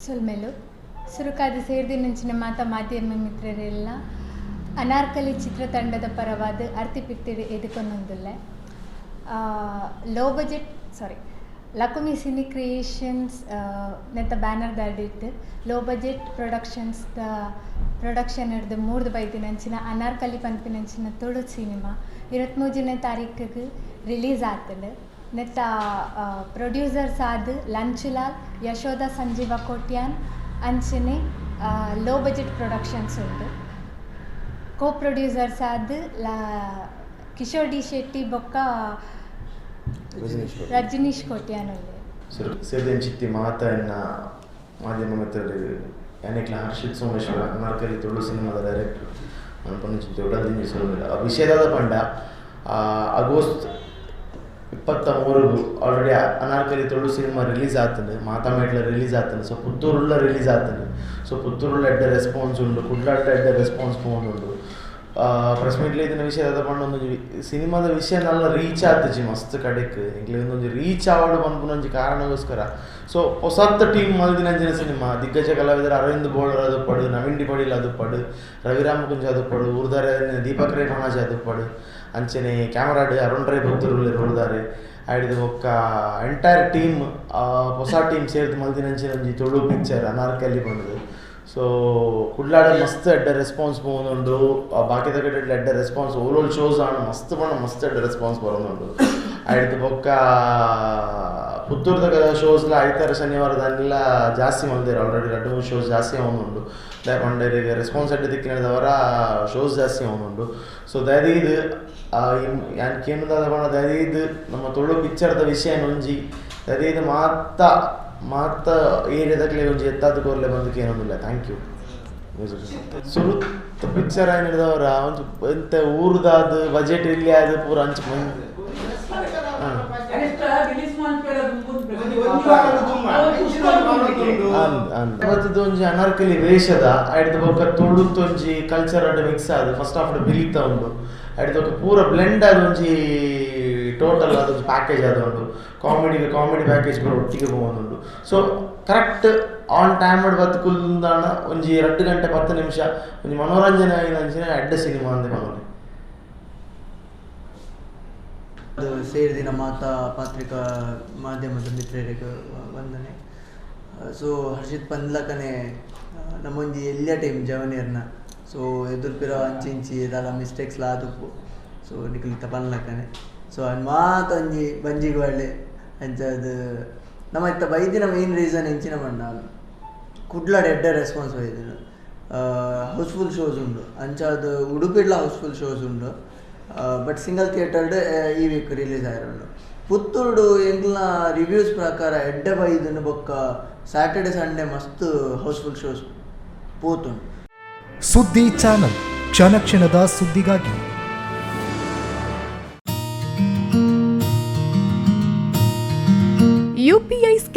ಸೊಲ್ಮೆಲು ಸುರುಕಾದ ಸೇರ್ದಿನಂಚಿನ ಮಾತ ಮಾಧ್ಯಮ ಮಿತ್ರರೆಲ್ಲ ಅನಾರ್ಕಲಿ ಚಿತ್ರತಂಡದ ಪರವಾದ ಅರ್ತಿಪಿತ್ತಿಡು ಎದುಕೊಂದೊಂದುಲ್ಲೆ ಲೋ ಬಜೆಟ್ ಸಾರಿ ಲಕುಮಿ ಸಿನಿ ಕ್ರಿಯೇಷನ್ಸ್ ನೆತ್ತ ಬ್ಯಾನರ್ ದಾಡಿಟ್ಟು ಲೋ ಬಜೆಟ್ ಪ್ರೊಡಕ್ಷನ್ಸ್ ದ ಪ್ರೊಡಕ್ಷನ್ ಹಿಡ್ದು ಮೂರ್ದು ಬೈದಿನಂಚಿನ ಅನಾರ್ಕಲಿ ಪನ್ಪಿನಂಚಿನ ತುಳು ಸಿನಿಮಾ. ಇರುವತ್ಮೂಜನೇ ತಾರೀಕಿಗೆ ರಿಲೀಸ್ ಆಗ್ತದೆ ನೆತ್ತ ಪ್ರೊಡ್ಯೂಸರ್ಸ್ ಆದ ಲಂಚುಲಾಲ್ ಯಶೋಧ ಸಂಜೀವ ಕೋಟ್ಯಾನ್ ಅಂಚನೆ ಲೋ ಬಜೆಟ್ ಪ್ರೊಡಕ್ಷನ್ಸ್ ಉಂಡು ಕೋ ಪ್ರೊಡ್ಯೂಸರ್ಸ್ ಆದ ಲ ಕಿಶೋರ್ ಡಿ ಶೆಟ್ಟಿ ಬೊಕ್ಕ ರಜನೀಶ್ ಕೋಟ್ಯಾನ್. ಉಂಡು ಸರ್ ಸೇರ್ದೆನ್ ಚಿತ್ತಿ ಮಾತ ಎನ್ನ ಮಾಧ್ಯಮ ಮೆತ್ತಡ್ ಯಾನೆಕ್ಲ ಹರ್ಷಿತ್ ಸೋಮೇಶ್ವರ ಅನಾರ್ಕಲಿ ತುಳು ಸಿನಿಮಾದ ಡೈರೆಕ್ಟರ್ ಅನ್ಕೊಂಡು ಚಿಂತೆ ಸೊಲ್ಮಿಲ್ಲ ಆ ವಿಷಯದಾದ ಪಂಡ ಆಗಸ್ಟ್ ಇಪ್ಪತ್ತ ಮೂರು already Anarkali Tulu cinema release ಆತನು ಮಾತಾಮೇಟ್ಲ ರಿಲೀಸ್ ಆತನು ಸೊ ಪುತ್ತೂರುಳ್ಳ ರಿಲೀಸ್ ಆತನು ಸೊ ಪುತ್ತೂರುಳ್ಳ ಎಡ್ಡ ರೆಸ್ಪಾನ್ಸ್ ಉಂಡು ಕುಡ್ಲಾಟ ಎಡ್ಡ ರೆಸ್ಪಾನ್ಸ್ ಉಂಡು ಪ್ರೆಸ್ ಮೀಟ್ಲ ಇದನ್ನ ವಿಷಯದ ಪಂಡ ಒಂದು ಸಿನಿಮಾದ ವಿಷಯ ನಲ್ಲ ರೀಚ್ ಆತಜಿ ಮಸ್ತ್ ಕಡೆಕ್ ಒಂದೊಂದು ರೀಚ್ ಆವಡು ಬಂದ್ಪುನೊಂಜಿ ಕಾರಣಗೋಸ್ಕರ ಸೊ ಹೊಸತ್ತ ಟೀಮ್ ಮಲ್ದಿನಂಜಿನ ಸಿನಿಮಾ ದಿಗ್ಗಜ ಕಲಾವಿದರು ಅರವಿಂದ್ ಬೋಳರ್ ಅದು ಪಡು ನವೀನ್ ಡಿಪಡಿಲ್ ಅದು ಪಡು ರವಿರಾಮ ಕುಂಜ ಅದು ಪಡು ಉರ್ದಾರೆ ದೀಪಕ್ ರೈ ಮಹಾಜ್ ಅದು ಪಡು ಅಂಚನೆ ಕ್ಯಾಮರಾಡ್ ಅರುಣ್ ರೈ ಭಕ್ತರು ಉರ್ದಾರೆ ಆಡಿದ ಒಕ್ಕ ಎಂಟೈರ್ ಟೀಮ್ ಹೊಸ ಟೀಮ್ ಸೇರಿದ ಮಲ್ದಿನಂಚಿನ ಒಂಜಿ ತುಳು ಪಿಕ್ಚರ್ ಅನಾರ್ಕಲಿ ಬಂದು ಸೊ ಕುಡ್ಲಾಡ ಮಸ್ತ್ ಎಡ್ಡ ರೆಸ್ಪಾನ್ಸ್ പോകുന്നുണ്ട് ബാക്കിയത്തെ കേട്ടിട്ട് ಓಲ್ റെസ്പോൺസ് ഓരോ ഷോസ് ആണ് മസ്ത് പണം മസ്ത് എഡ്ഡ റെസ്പോൺസ് പറയുന്നുണ്ട് അടുത്ത ಪೊಕ್ಕ ಪುತ್ತೂರ್ದಾಗ ಶೋಸ್ಲ ಐತಾರ ಶನಿವಾರದಲ್ಲ ಜಾಸ್ತಿ ಬಂದಿರ ಆಲ್ರೆಡಿ ಎರಡು ಮೂರು ಶೋಸ್ ಜಾಸ್ತಿ ಅವನುಂಡು ದಯಪಂಡರಿಗೆ ರೆಸ್ಪಾನ್ಸ್ ಅಡ್ಡ ದಿಕ್ಕಿನದವರ ಶೋಸ್ ಜಾಸ್ತಿ ಅವನುಂಡು ಸೊ ದಯದೀದು ಯಾನ್ ಕೇಂದ್ರದ ದಯದೀದು ನಮ್ಮ ತುಳು ಪಿಕ್ಚರ್ದ ವಿಷಯ ನೊಂಜಿ ದಯದೀದು ಮಾತ್ರ ಮಾತ ಏರಿಯಾದಾಗಲೇ ಒಂಜಿ ಎತ್ತಾದ ಕೋರ್ಲೆ ಬಂದಕ್ಕೆ ಏನೊಂದಿಲ್ಲ ಥ್ಯಾಂಕ್ ಯು ಸುರುತ್ತ ಪಿಕ್ಚರ್ ಏನಿದವರ ಒಂದು ಎಂತ ಊರ್ದಾದ ಬಜೆಟ್ ಇಲ್ಲಿ ಆದ ಪೂರ ಅಂಚ ಮಂದಿ ಹಾಂ. ಅಂದ್ ಅಂದ್. ಮತ್ತದು ಒಂಜಿ ಅನಾರ್ಕಲಿ ವೇಷದ ಆಯ್ತು ಬೊಕ್ಕ ತುಳುತ್ತೊಂಜಿ ಕಲ್ಚರ್ ಅಡ್ಡ ಮಿಕ್ಸ್ ಆದ. ಫಸ್ಟ್ ಆಫ್ ಬಿಲಿತ ಉಂಡು. ಬೊಕ್ಕ ಪೂರ ಬ್ಲೆಂಡ್ ಆದ ಒಂಜಿ ಟೋಟಲ್ ಅದೊಂದು ಪ್ಯಾಕೇಜ್ ಆದೊಂದು ಕಾಮಿಡಿ ಕಾಮಿಡಿ ಪ್ಯಾಕೇಜ್ ಕೂಡ ಒಟ್ಟಿಗೆ ಬಂದುಂಡು ಸೊ ಕರೆಕ್ಟ್ ಆನ್ ಟೈಮ್ ಬತ್ತು ಒಂಜಿ ಎರಡು ಗಂಟೆ ಪತ್ತು ನಿಮಿಷ, ಒಂದು ಮನೋರಂಜನೆ ಆಗಿನ ಅಡ್ಡ ಸಿನಿಮಾ ಅಂದ್ರೆ ಮನೋರಿ ಅದು ಸೇರಿದಿನ ಮಾತಾ ಪತ್ರಿಕಾ ಮಾಧ್ಯಮದ ಮಿತ್ರರಿಗೆ ವಂದನೆ. ಸೊ ಹರ್ಷಿತ್ ಪಂದ್ಲಕನೆ ನಮ್ಮೊಂಜಿ ಎಲ್ಲ ಟೈಮ್ ಜವನಿಯರ್ನ? ಸೊ ಎದುರ್ಪಿರೋ ಅಂಚಿ ಇಂಚಿ ಇದೆಲ್ಲ ಮಿಸ್ಟೇಕ್ಸ್ ಆದಪ್ಪು ಸೊ ನಿಖಲಿತ ಪಂದ್ಲಕನೆ. ಸೊ ಅನ್ ಮಾತ ಒಂಜಿ ಬಂಜಿಗೆ ಒಳ್ಳೆ ಅಂಚದು ನಮ್ಮ ಇತ್ತ ಬೈದಿನ ಮೇನ್ ರೀಸನ್ ಎಂಚಿನ ಬಣ್ಣ ಕುಡ್ಲ ಡೆಡ್ಡ ರೆಸ್ಪಾನ್ಸ್ ಬೈದಿನ ಹೌಸ್ಫುಲ್ ಶೋಸ್ ಉಂಡು. ಅಂಚಾದ ಉಡುಪಿಡ್ಲ ಹೌಸ್ಫುಲ್ ಶೋಸ್ ಉಂಡು. ಬಟ್ ಸಿಂಗಲ್ ಥಿಯೇಟರ್ಡ್ ಈ ವೀಕ್ ರಿಲೀಸ್ ಆಯ್ರುಂಡು. ಪುತ್ತೂರು ಎಂಕ್ಲ ರಿವ್ಯೂಸ್ ಪ್ರಕಾರ ಎಡ್ಡೆ ಬೈದನು ಬೊಕ್ಕ ಸ್ಯಾಟರ್ಡೆ ಸಂಡೇ ಮಸ್ತ್ ಹೌಸ್ಫುಲ್ ಶೋಸ್ ಪೋತುಂಡು. ಸುದ್ದಿ ಚಾನಲ್, ಕ್ಷಣ ಕ್ಷಣದ ಸುದ್ದಿಗಾಗಿ.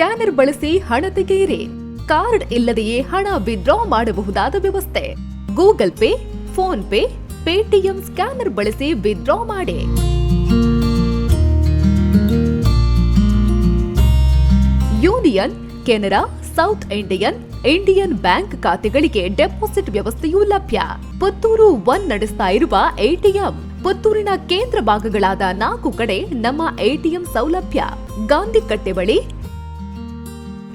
ಸ್ಕ್ಯಾನರ್ ಬಳಸಿ ಹಣ ತೆಗೆಯಿರಿ. ಕಾರ್ಡ್ ಇಲ್ಲದೆಯೇ ಹಣ ವಿಡ್ರಾ ಮಾಡಬಹುದಾದ ವ್ಯವಸ್ಥೆ. Google Pay, PhonePe, Paytm scanner ಬಳಸಿ ವಿಡ್ರಾ ಮಾಡಿ. Union, Canara, South Indian Indian bank ಖಾತೆಗಳಿಗೆ ಡೆಪಾಸಿಟ್ ವ್ಯವಸ್ಥೆಯೂ ಲಭ್ಯ. ಪುತ್ತೂರು ಒನ್ ನಡೆಸ್ತಾ ಇರುವ ಎಟಿಎಂ. ಪುತ್ತೂರಿನ ಕೇಂದ್ರ ಭಾಗಗಳಾದ ನಾಲ್ಕು ಕಡೆ ನಮ್ಮ ಎಟಿಎಂ ಸೌಲಭ್ಯ. ಗಾಂಧಿ ಕಟ್ಟೆ ಬಳಿ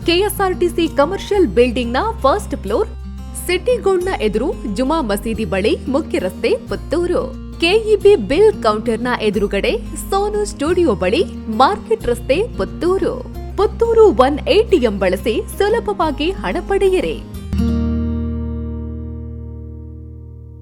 ಕೆಎಸ್ಆರ್ಟಿಸಿ ಕಮರ್ಷಿಯಲ್ ಬಿಲ್ಡಿಂಗ್ನ ಫಸ್ಟ್ ಫ್ಲೋರ್ ಸಿಟಿ ಗೋಲ್ಡ್ನ ಎದುರು ಜುಮಾ ಮಸೀದಿ ಬಳಿ ಮುಖ್ಯ ರಸ್ತೆ ಪುತ್ತೂರು. ಕೆಇಬಿ ಬಿಲ್ ಕೌಂಟರ್ನ ಎದುರುಗಡೆ ಸೋನು ಸ್ಟುಡಿಯೋ ಬಳಿ ಮಾರ್ಕೆಟ್ ರಸ್ತೆ ಪುತ್ತೂರು. ಪುತ್ತೂರು ಒನ್ ಎಟಿಎಂ ಬಳಸಿ ಸುಲಭವಾಗಿ ಹಣ ಪಡೆಯಿರಿ.